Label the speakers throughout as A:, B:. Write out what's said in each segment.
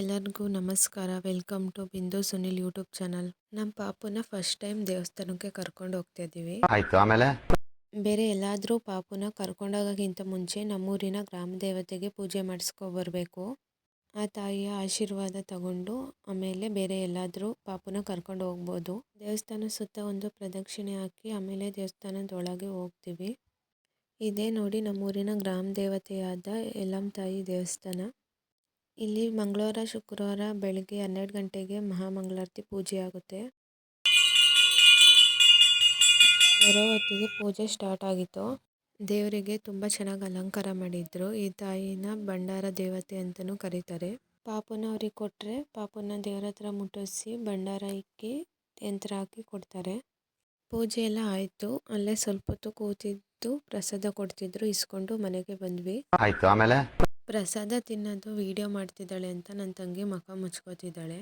A: ಎಲ್ಲರಿಗೂ ನಮಸ್ಕಾರ. Welcome to ಬಿಂದು ಸುನಿಲ್ ಯೂಟ್ಯೂಬ್ ಚಾನಲ್. ನಮ್ಮ ಪಾಪುನ ಫಸ್ಟ್ ಟೈಮ್ ದೇವಸ್ಥಾನಕ್ಕೆ ಕರ್ಕೊಂಡು ಹೋಗ್ತಾ
B: ಆಮೇಲೆ?
A: ಬೇರೆ ಎಲ್ಲಾದರೂ ಪಾಪುನ ಕರ್ಕೊಂಡೋಗೋಕ್ಕಿಂತ ಮುಂಚೆ ನಮ್ಮೂರಿನ ಗ್ರಾಮ ದೇವತೆಗೆ ಪೂಜೆ ಮಾಡಿಸ್ಕೊ ಬರಬೇಕು ಆ ತಾಯಿಯ ಆಶೀರ್ವಾದ ತಗೊಂಡು ಆಮೇಲೆ ಬೇರೆ ಎಲ್ಲಾದರೂ ಪಾಪುನ ಕರ್ಕೊಂಡು ಹೋಗ್ಬೋದು. ದೇವಸ್ಥಾನ ಸುತ್ತ ಒಂದು ಪ್ರದಕ್ಷಿಣೆ ಹಾಕಿ ಆಮೇಲೆ ದೇವಸ್ಥಾನದ ಒಳಗೆ ಹೋಗ್ತೀವಿ. ಇದೇ ನೋಡಿ ನಮ್ಮೂರಿನ ಗ್ರಾಮ ದೇವತೆಯಾದ ಯಲ್ಲಮ್ಮ ತಾಯಿ ದೇವಸ್ಥಾನ. ಇಲ್ಲಿ ಮಂಗಳವಾರ, ಶುಕ್ರವಾರ ಬೆಳಗ್ಗೆ ಹನ್ನೆರಡು ಗಂಟೆಗೆ ಮಹಾಮಂಗಳಾರತಿ ಪೂಜೆ ಆಗುತ್ತೆ. ಬರೋ ಹೊತ್ತಿಗೆ ಪೂಜೆ ಸ್ಟಾರ್ಟ್ ಆಗಿತ್ತು. ದೇವರಿಗೆ ತುಂಬ ಚೆನ್ನಾಗಿ ಅಲಂಕಾರ ಮಾಡಿದ್ರು. ಈ ತಾಯಿನ ಭಂಡಾರ ದೇವತೆ ಅಂತಲೂ ಕರೀತಾರೆ. ಪಾಪುನ ಅವ್ರಿಗೆ ಕೊಟ್ಟರೆ ಪಾಪುನ ದೇವರ ಹತ್ರ ಮುಟ್ಟಿಸಿ ಭಂಡಾರ ಇಕ್ಕಿ ಯಂತ್ರ ಹಾಕಿ ಕೊಡ್ತಾರೆ. ಪೂಜೆ ಎಲ್ಲ ಆಯಿತು. ಅಲ್ಲೇ ಸ್ವಲ್ಪ ಹೊತ್ತು ಕೂತಿದ್ದು ಪ್ರಸಾದ ಕೊಡ್ತಿದ್ರು. ಇಸ್ಕೊಂಡು ಮನೆಗೆ ಬಂದ್ವಿ.
B: ಆಯ್ತು. ಆಮೇಲೆ?
A: ಪ್ರಸಾದ ತಿನ್ನೋದು ವಿಡಿಯೋ ಮಾಡ್ತಿದ್ದಾಳೆ ಅಂತ ನನ್ನ ತಂಗಿ ಮಖ ಮುಚ್ಕೋತಿದ್ದಾಳೆ.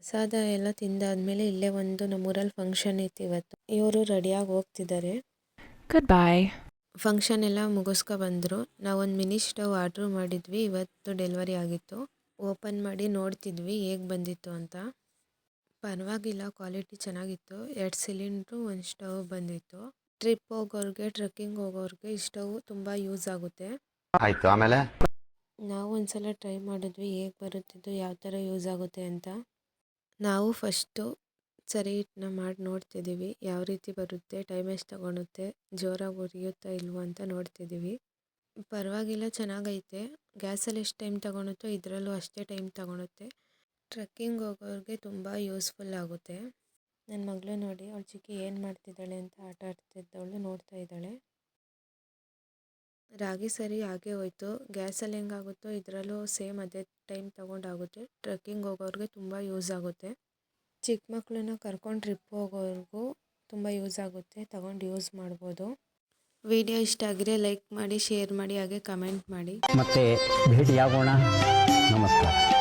A: ಪ್ರಸಾದ ಎಲ್ಲ ತಿಂದಾದ್ಮೇಲೆ ಇಲ್ಲೇ ಒಂದು ನಮ್ಮೂರಲ್ಲಿ ಫಂಕ್ಷನ್ ಇತ್ತು ಇವತ್ತು. ಇವರು ರೆಡಿಯಾಗಿ ಹೋಗ್ತಿದ್ದಾರೆ.
C: ಗುಡ್ ಬಾಯ್
A: ಫಂಕ್ಷನ್ ಎಲ್ಲ ಮುಗಿಸ್ಕೊ ಬಂದರು. ನಾವೊಂದು ಮಿನಿ ಸ್ಟವ್ ಆರ್ಡ್ರ್ ಮಾಡಿದ್ವಿ ಇವತ್ತು ಡೆಲಿವರಿ ಆಗಿತ್ತು. ಓಪನ್ ಮಾಡಿ ನೋಡ್ತಿದ್ವಿ ಹೇಗೆ ಬಂದಿತ್ತು ಅಂತ. ಪರವಾಗಿಲ್ಲ ಕ್ವಾಲಿಟಿ ಚೆನ್ನಾಗಿತ್ತು. ಎರಡು ಸಿಲಿಂಡ್ರು ಒಂದು ಸ್ಟವ್ ಬಂದಿತ್ತು. ಟ್ರಿಪ್ ಹೋಗೋರಿಗೆ ಟ್ರೆಕ್ಕಿಂಗ್ ಹೋಗೋರಿಗೆ ಈ ಸ್ಟವ್ ತುಂಬ ಯೂಸ್ ಆಗುತ್ತೆ.
B: ಆಯ್ತು ಆಮೇಲೆ?
A: ನಾವು ಒಂದ್ಸಲ ಟ್ರೈ ಮಾಡಿದ್ವಿ ಹೇಗೆ ಬರುತ್ತಿದ್ದು ಯಾವ ಥರ ಯೂಸ್ ಆಗುತ್ತೆ ಅಂತ. ನಾವು ಫಸ್ಟು ಸರಿ ಹಿಟ್ಟನ್ನ ಮಾಡಿ ನೋಡ್ತಿದ್ದೀವಿ ಯಾವ ರೀತಿ ಬರುತ್ತೆ ಟೈಮ್ ಎಷ್ಟು ತಗೊಳುತ್ತೆ ಜೋರಾಗಿ ಉರಿಯುತ್ತಾ ಇಲ್ವೋ ಅಂತ ನೋಡ್ತಿದ್ದೀವಿ. ಪರವಾಗಿಲ್ಲ ಚೆನ್ನಾಗೈತೆ. ಗ್ಯಾಸಲ್ಲಿ ಎಷ್ಟು ಟೈಮ್ ತಗೊಳುತ್ತೋ ಇದರಲ್ಲೂ ಅಷ್ಟೇ ಟೈಮ್ ತಗೊಳುತ್ತೆ. ಟ್ರಕ್ಕಿಂಗ್ ಹೋಗೋರಿಗೆ ತುಂಬ ಯೂಸ್ಫುಲ್ ಆಗುತ್ತೆ. ನನ್ನ ಮಗಳು ನೋಡಿ ಅವಳು ಚಿಕ್ಕಿ ಏನು ಮಾಡ್ತಿದ್ದಾಳೆ ಅಂತ ಆಟ ಆಡ್ತಿದ್ದವಳು ನೋಡ್ತಾ ಇದ್ದಾಳೆ. ರಾಗಿ ಸರಿ ಹಾಗೆ ಹೋಯ್ತು. ಗ್ಯಾಸಲ್ಲಿ ಹೆಂಗಾಗುತ್ತೋ ಇದರಲ್ಲೂ ಸೇಮ್ ಅದೇ ಟೈಮ್ ತಗೊಂಡಾಗುತ್ತೆ ಟ್ರೆಕ್ಕಿಂಗ್ ಹೋಗೋರಿಗೆ ತುಂಬ ಯೂಸ್ ಆಗುತ್ತೆ. ಚಿಕ್ಕ ಮಕ್ಕಳನ್ನ ಕರ್ಕೊಂಡು ಟ್ರಿಪ್ ಹೋಗೋರಿಗೂ ತುಂಬ ಯೂಸ್ ಆಗುತ್ತೆ. ತಗೊಂಡು ಯೂಸ್ ಮಾಡ್ಬೋದು. ವಿಡಿಯೋ ಇಷ್ಟ ಆಗಿದ್ರೆ ಲೈಕ್ ಮಾಡಿ, ಶೇರ್ ಮಾಡಿ, ಹಾಗೆ ಕಮೆಂಟ್ ಮಾಡಿ.
D: ಮತ್ತೆ ಭೇಟಿಯಾಗೋಣ. ನಮಸ್ಕಾರ.